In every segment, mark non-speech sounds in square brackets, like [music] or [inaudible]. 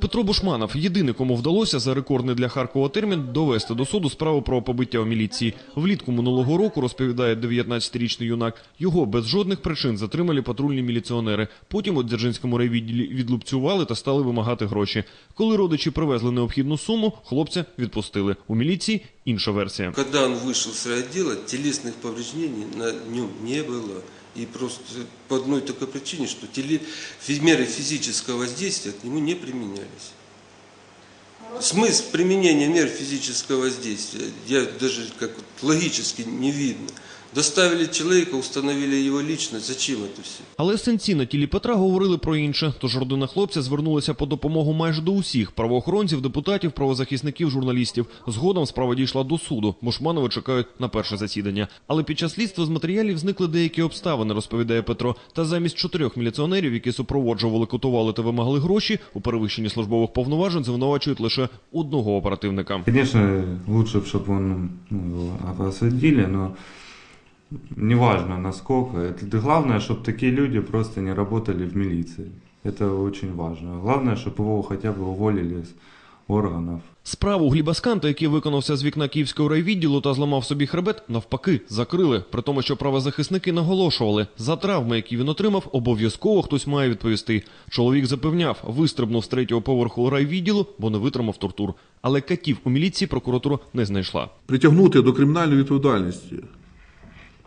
Петро Бушманов єдиний, кому вдалося за рекордний для Харкова термін довести до суду справу про побиття у міліції. Влітку минулого року розповідає 19-річний юнак. Його без жодних причин затримали патрульні міліціонери. Потім у Дзержинському райвідділі відлупцювали та стали вимагати гроші. Коли родичі привезли необхідну суму, хлопця відпустили. У міліції інша версія. Когда он вышел с райотдела, телесных повреждений на нем не было. И просто по одной только причине, что теле... фи- меры физического воздействия к нему не применялись. Смысл применения мер физического воздействия, я даже как вот логически не видно. Доставили человека, установили его личность. Зачем это все? Але синці на тілі Петра говорили про інше. Тож родина хлопця звернулася по допомогу майже до усіх правоохоронців, депутатів, правозахисників, журналістів. Згодом справа дійшла до суду. Бушманови чекають на перше засідання. Але під час слідства з матеріалів зникли деякі обставини, розповідає Петро. Та замість чотирьох міліціонерів, які супроводжували, кутували та вимагали гроші, у перевищенні службових повноважень звинувачують лише одного оперативника. Конечно, лучше, чтобы он ну, осудили, но неважно насколько. Это главное, чтобы такие люди просто не работали в милиции. Это очень важно. Главное, чтобы его хотя бы уволили с органов. Справу Гліба Сканта, який виконався з вікна Київського райвідділу та зламав собі хребет, навпаки, закрили. При тому, що правозахисники наголошували, за травми, які він отримав, обов'язково хтось має відповісти. Чоловік запевняв, вистрибнув з третього поверху райвідділу, бо не витримав тортур. Але катів у міліції прокуратура не знайшла. притягнути до кримінальної відповідальності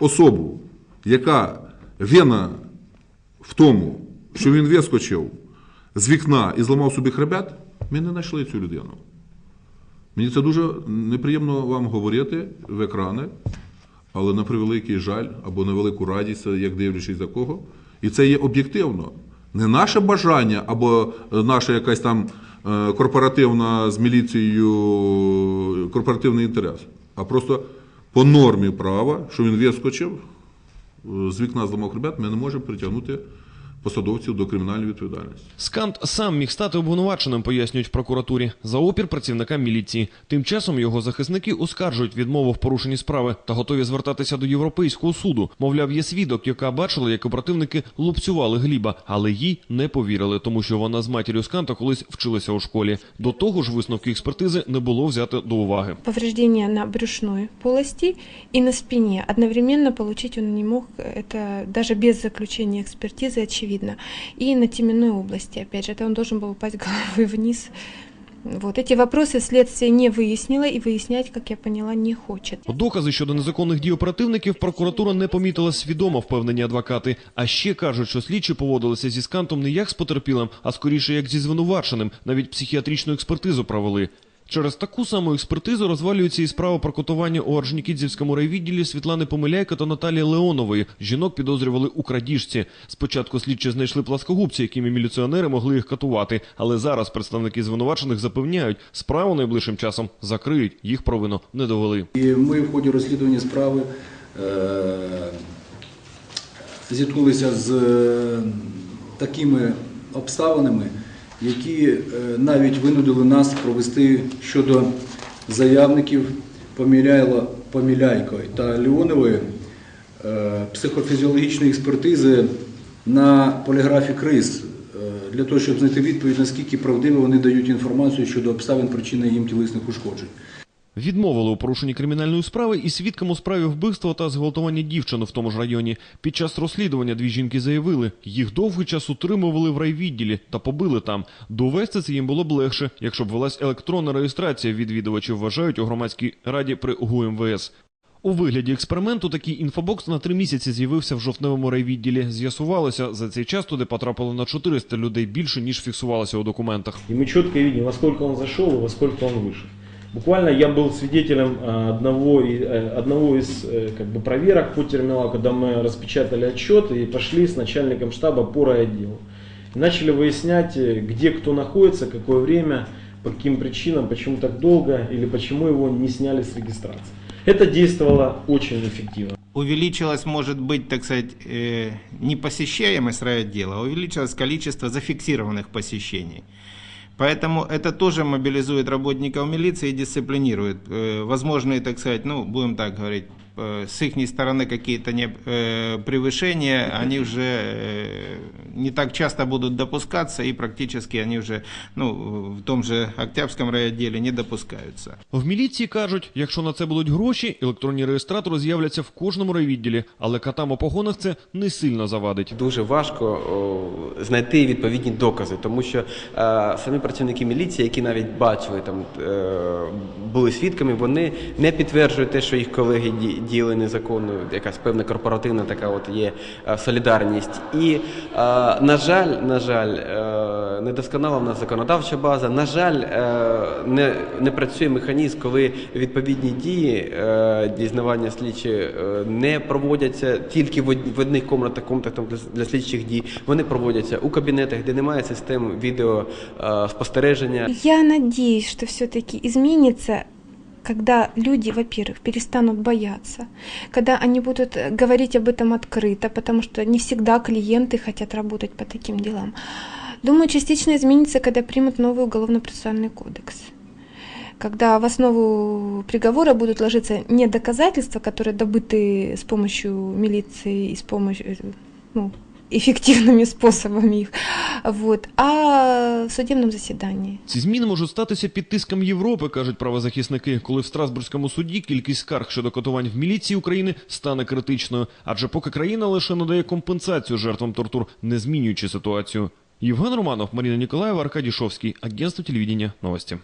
особу, яка вина в тому, що він вискочив з вікна і зламав собі хребет, ми не знайшли цю людину. Мені це дуже неприємно вам говорити в екрани, але на превеликий жаль або на велику радість, як дивлячись за кого. І це є об'єктивно. Не наше бажання або наша якась там е, корпоративна з міліцією корпоративний інтерес, а просто по нормі права, що він вискочив е, з вікна зламав хребет, ми не можемо притягнути посадовців до кримінальної відповідальності. Скант сам міг стати обвинуваченим, пояснюють в прокуратурі, за опір працівникам міліції. Тим часом його захисники оскаржують відмову в порушенні справи та готові звертатися до Європейського суду. Мовляв, є свідок, яка бачила, як оперативники лупцювали Гліба, але їй не повірили, тому що вона з матір'ю Сканта колись вчилася у школі. До того ж, висновки експертизи не було взято до уваги. повреждения на брюшной полости и на спине. Одновременно получить он не мог, это даже без заключения экспертизы очевидно. И на теменной области, опять же, это он должен был упасть головой вниз. Вот эти вопросы следствие не выяснило и выяснять, как я поняла, не хочет. Докази щодо незаконних дій оперативників прокуратура не помітила свідомо, впевнені адвокати. А ще кажуть, що слідчі поводилися зі скантом не як з потерпілим, а скоріше як зі звинуваченим. Навіть психіатричну експертизу провели. Через таку саму експертизу розвалюється і справа про котування у Орджонікідзівському райвідділі Світлани Помиляйко та Наталії Леонової. Жінок підозрювали у крадіжці. Спочатку слідчі знайшли пласкогубці, якими міліціонери могли їх катувати. Але зараз представники звинувачених запевняють, справу найближчим часом закриють. Їх провину не довели. І ми в ході розслідування справи е, зіткнулися з е, такими обставинами, які е, навіть винудили нас провести щодо заявників Поміляйко та Леонової е, психофізіологічної експертизи на поліграфі КРИС е, для того, щоб знайти відповідь, наскільки правдиво вони дають інформацію щодо обставин причини їм тілесних ушкоджень. Відмовили у порушенні кримінальної справи і свідкам у справі вбивства та зґвалтування дівчини в тому ж районі. Під час розслідування дві жінки заявили, їх довгий час утримували в райвідділі та побили там. Довести це їм було б легше, якщо б велась електронна реєстрація відвідувачів, вважають у громадській раді при ГУМВС. У вигляді експерименту такий інфобокс на три місяці з'явився в жовтневому райвідділі. З'ясувалося, за цей час туди потрапило на 400 людей більше, ніж фіксувалося у документах. И мы четко видим, во он зашел и во он вышел. Буквально я был свидетелем э, одного, э, одного из э, как бы, проверок по терминалу, когда мы распечатали отчет и пошли с начальником штаба по райотделу. И начали выяснять, где кто находится, какое время, по каким причинам, почему так долго или почему его не сняли с регистрации. Это действовало очень эффективно. увеличилась, может быть, так сказать, э, не посещаемость райотдела, а увеличилось количество зафиксированных посещений. Поэтому это тоже мобилизует работников милиции и дисциплинирует. Э, Возможные, так сказать, ну, будем так говорить, э, с их стороны какие-то не, э, превышения, они уже э, не так часто будут допускаться и практически они уже ну, в том же Октябрьском райотделе не допускаются. В міліції кажуть, якщо на це будуть гроші, електронні реєстратори з'являться в кожному райвідділі, але катам у погонах це не сильно завадить. Дуже важко о, знайти відповідні докази, тому що е, самі працівники міліції, які навіть бачили там е, були свідками, вони не підтверджують те, що їх колеги ді- діяли незаконно. Якась певна корпоративна така от є е, солідарність. І е, на жаль, на жаль, е, недосконала в нас законодавча база. На жаль, не, не працює механізм, коли відповідні дії дізнавання слідчі не проводяться тільки в од- в одних комнатах, комнатах для, слідчих дій. Вони проводяться у кабінетах, де немає систем відео е. Я надеюсь, что все-таки изменится когда люди, во-первых, перестанут бояться, когда они будут э, говорить об этом открыто, потому что не всегда клиенты хотят работать по таким делам. Думаю, частично изменится, когда примут новый уголовно-процессуальный кодекс. Когда в основу приговора будут ложиться не доказательства, которые добыты с помощью милиции и с помощью э, ну, эффективными [laughs] способами их, вот, а в судебном заседании. Ці зміни можуть статися під тиском Європи, кажуть правозахисники, коли в Страсбурзькому суді кількість скарг щодо катувань в міліції України стане критичною. Адже поки країна лише надає компенсацію жертвам тортур, не змінюючи ситуацію. Євген Романов, Марина Ніколаєва, Аркадій Шовський, агентство телевидения новости.